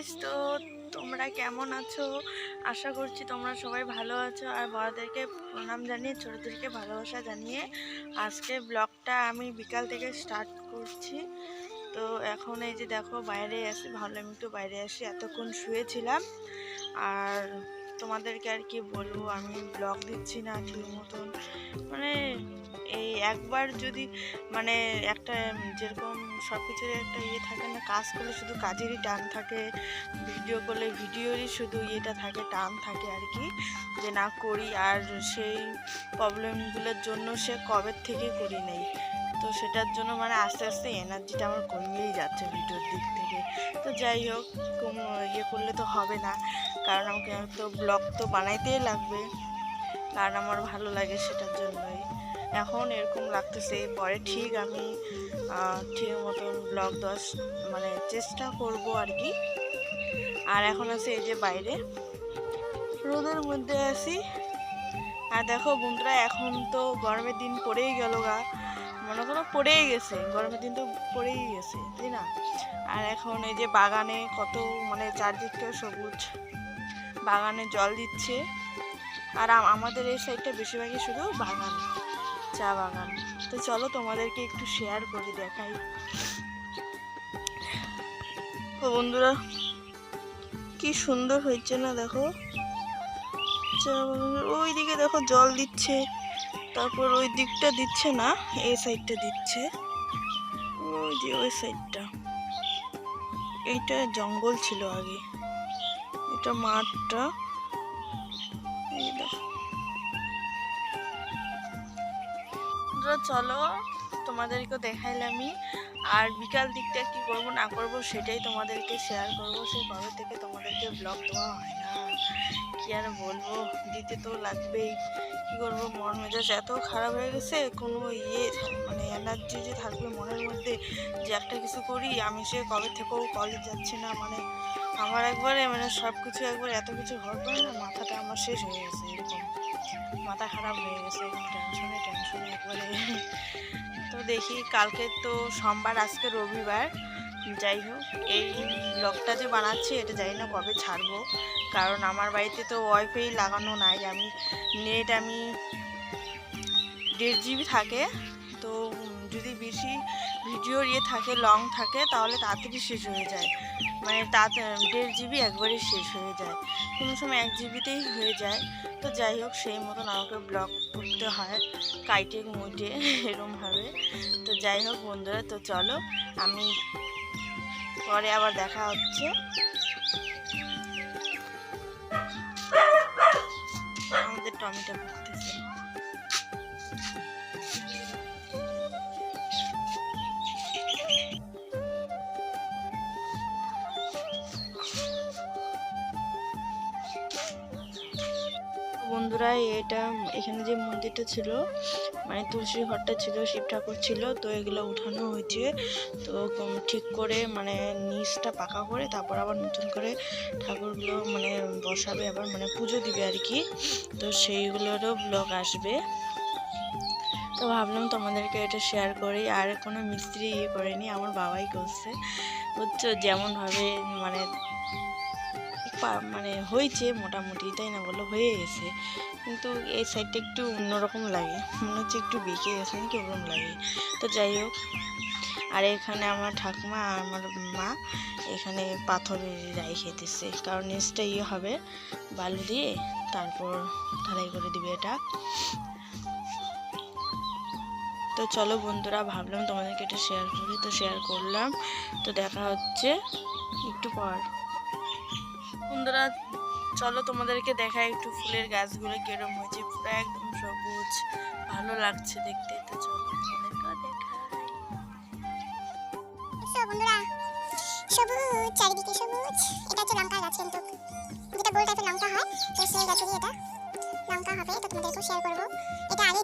Guys তো তোমরা কেমন আছো? আশা করছি তোমরা সবাই ভালো আছো। আর বড়দেরকে প্রণাম জানিয়ে, ছোটদেরকে ভালোবাসা জানিয়ে আজকে ব্লগটা আমি বিকাল থেকে স্টার্ট করছি। তো এখন এই যে দেখো, বাইরে আসি ভাবলাম একটু বাইরে আসি। এতক্ষণ শুয়েছিলাম। আর তোমাদেরকে আর কি বলব? আমি ব্লগ দিচ্ছি না ঠিক মতন। মানে এই একবার যদি মানে একটা যেরকম সব কিছুর একটা ইয়ে থাকে না, কাজ করলে শুধু কাজেরই টান থাকে, ভিডিও করলে ভিডিওরই শুধু ইয়েটা থাকে, টান থাকে আর কি, যে না করি আর সেই প্রবলেমগুলোর জন্য সে কবের থেকে করি নেই। তো সেটার জন্য মানে আস্তে আস্তে এনার্জিটা আমার কমিয়েই যাচ্ছে ভিডিওর দিক থেকে। তো যাই হোক, কোনো ইয়ে করলে তো হবে না, কারণ আমাকে তো ব্লগ তো বানাইতেই লাগবে, কারণ আমার ভালো লাগে সেটার জন্যই। এখন এরকম লাগতেছে, পরে ঠিক আমি ঠিক মতন ব্লগ দশ মানে চেষ্টা করব আর কি আর এখন আছে এই যে বাইরে। রোদের মধ্যে আছি। আর দেখো বন্ধুরা, এখন তো গরমের দিন পড়েই গেল গা। মনে করো পড়েই গেছে, গরমের দিন তো পড়েই গেছে, তাই না? আর এখন এই যে বাগানে কত মানে চারদিকটা সবুজ, বাগানে জল দিচ্ছে। আর আমাদের এই সাইডটা বেশিরভাগই শুধু বাগান। চা বাগান। তো চলো তোমাদেরকে একটু শেয়ার করে, দেখাই। তো বন্ধুরা, কি সুন্দর হয়েছে না দেখো? চা বাগানের ওই দিকে দেখো জল দিচ্ছে, তারপর ওই দিকটা দিচ্ছে না, এই সাইডটা দিচ্ছে। ওই যে ওই সাইডটা এইটা জঙ্গল ছিল আগে। এটা মাঠটা। বন্ধুরা, চলো তোমাদেরকে দেখাইলামই আর বিকাল দিকটা কি করব না করব সেটাই তোমাদেরকে শেয়ার করব। সেই কবে থেকে তোমাদেরকে ব্লগ দেওয়া হয় না। কি আর বলব দিতে তো লাগবেই। কি করব মন মেজাজ এত খারাপ হয়ে গেছে কোনো ইয়ে মানে এনার্জি যে থাকবে মনের মধ্যে যে একটা কিছু করি আমি সে কবে থেকেও কলেজ যাচ্ছি না। মানে আমার একবারে মানে সব কিছু একবার এত কিছু পরে না মাথাটা আমার শেষ হয়ে গেছে এরকম। মাথা খারাপ হয়ে গেছে টেনশনে টেনশনে একবারে তো দেখি কালকে তো সোমবার, আজকে রবিবার। যাই হোক, এই ব্লগটা যে বানাচ্ছি, এটা জানি না কবে ছাড়বো। কারণ আমার বাড়িতে তো ওয়াইফাই লাগানো নাই। আমি নেট আমি দেড় জিবি থাকে। তো যদি বেশি ভিডিওর ইয়ে থাকে লং থাকে, তাহলে তাড়াতাড়ি শেষ হয়ে যায়। মানে তা দেড় জিবি একবারে শেষ হয়ে যায়। কোনো সময় এক জিবিতেই হয়ে যায়। তো যাই হোক, সেই মতন আমাকে ব্লগ করতে হয় কাইটে মুটে এরমভাবে। তো যাই হোক বন্ধুরা, তো চলো, আমি পরে আবার দেখা হচ্ছে। আমাদের টমেটো বন্ধুরা এটা এখানে যে মন্দিরটা ছিল মানে তুলসী ঘরটা ছিল, শিব ঠাকুর ছিল, তো এগুলো উঠানো হয়েছে। তো ঠিক করে মানে নিচটা পাকা করে, তারপর আবার নতুন করে ঠাকুরগুলো মানে বসাবে, আবার মানে পুজো দিবে আর কি। তো সেইগুলোরও ব্লগ আসবে। তো ভাবলাম তোমাদেরকে এটা শেয়ার করি, আর কোনো মিস্ত্রি ইয়ে করেনি, আমার বাবাই করছে। বুঝছ? যেমনভাবে মানে মানে হয়েছে মোটামুটি, তাই না বলো? হয়ে গেছে। কিন্তু এই সাইডটা একটু অন্যরকম লাগে। মনে হচ্ছে একটু বেঁকে গেছে, নাকি ওরকম লাগে। তো যাই হোক, আর এখানে আমার ঠাকুমা আর আমার মা এখানে পাথরের রাই খেতেছে। কারণ নিচটা ইয়ে হবে, বালু দিয়ে তারপর ঢালাই করে দিবে এটা। তো চলো বন্ধুরা, ভাবলাম তোমাদেরকে এটা শেয়ার করি। তো শেয়ার করলাম। তো দেখা হচ্ছে একটু পর। বন্ধুরা চলো তোমাদেরকে দেখা একটু ফুলের গাছগুলো কিরম হয়েছে। পুরো একদম সবুজ, ভালো লাগছে দেখতে। তো চলো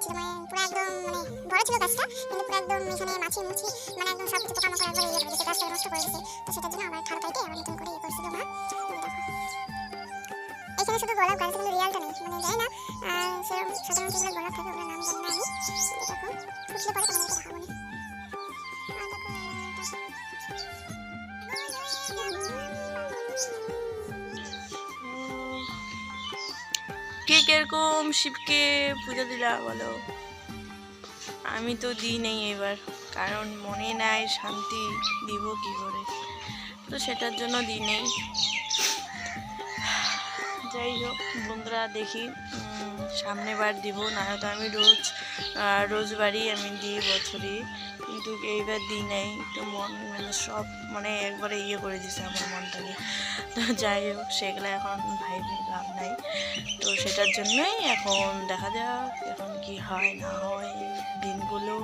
মানে মানে বড় গাছটা, কিন্তু মাছি মুছি মানে একদম সব কিছু করে গাছটা নষ্ট করে দিয়েছে। তো সেটার জন্য খাল কাইটে আবার নতুন করে এখানে শুধু গোলাপ গাছ কিন্তু রিয়ালটা নেই। মানে যাই না সেরকম সাধারণত যেগুলো গোলাপ থাকে ওগুলোর নাম জানি না আমি। দেখো, ফুটলে পরে তোমাদেরকে দেখাবো না। ঠিক এরকম শিবকে পুজো দিলা বলো? আমি তো দিই নেই এবার, কারণ মনে নাই শান্তি দিব কি করে? তো সেটার জন্য দিই নেই। যাই হোক বন্ধুরা দেখি উম, সামনেবার দিব না হয়তো আমি রোজ আহ, রোজবারই আমি দিই বছরই। কিন্তু এইবার দিই নাই তো মন মানে সব মানে একবারে ইয়ে করে দিছে আমার মনটাকে। তো যাই হোক সেগুলো এখন ভাই লাভ নাই। তো সেটার জন্যই এখন দেখা যাক এখন কি হয় না হয় দিনগুলো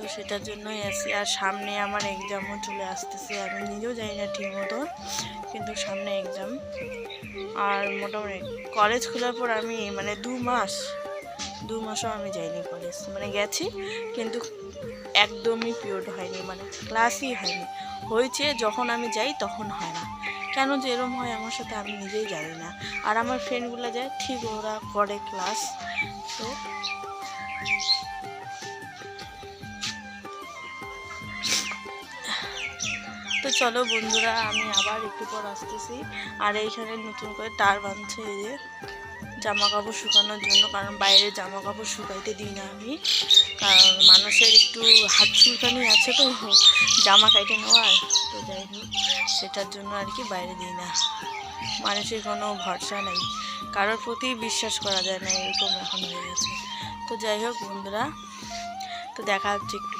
তো সেটার জন্যই আছি। আর সামনে আমার এক্সামও চলে আসতেছে। আমি নিজেও জানি না ঠিক মতো, কিন্তু সামনে এক্সাম আর মোটামুটি কলেজ খোলার পর আমি মানে দু মাস, দু মাসও আমি যাইনি কলেজ মানে গেছি, কিন্তু একদমই পিওর হয়নি। মানে ক্লাসই হয়নি। হয়েছে, যখন আমি যাই তখন হয় না। কেন যে এরম হয় আমার সাথে আমি নিজেই জানি না। আর আমার ফ্রেন্ডগুলো যায়, ঠিক ওরা করে ক্লাস তো তো চলো বন্ধুরা, আমি আবার একটু পর আসতেছি। আর এইখানে নতুন করে তার বাঁধছে এই যে জামা কাপড় শুকানোর জন্য, কারণ বাইরে জামা কাপড় শুকাইতে দিই না আমি। কারণ মানুষের একটু হাত চুলকানি আছে তো, জামা কাইটে নেওয়ার, তো যাই হোক, সেটার জন্য আর কি বাইরে দিই না। মানুষের কোনো ভরসা নেই, কারোর প্রতি বিশ্বাস করা যায় না, এরকম এখন হয়ে গেছে। তো যাই হোক বন্ধুরা, তো দেখা হচ্ছে একটু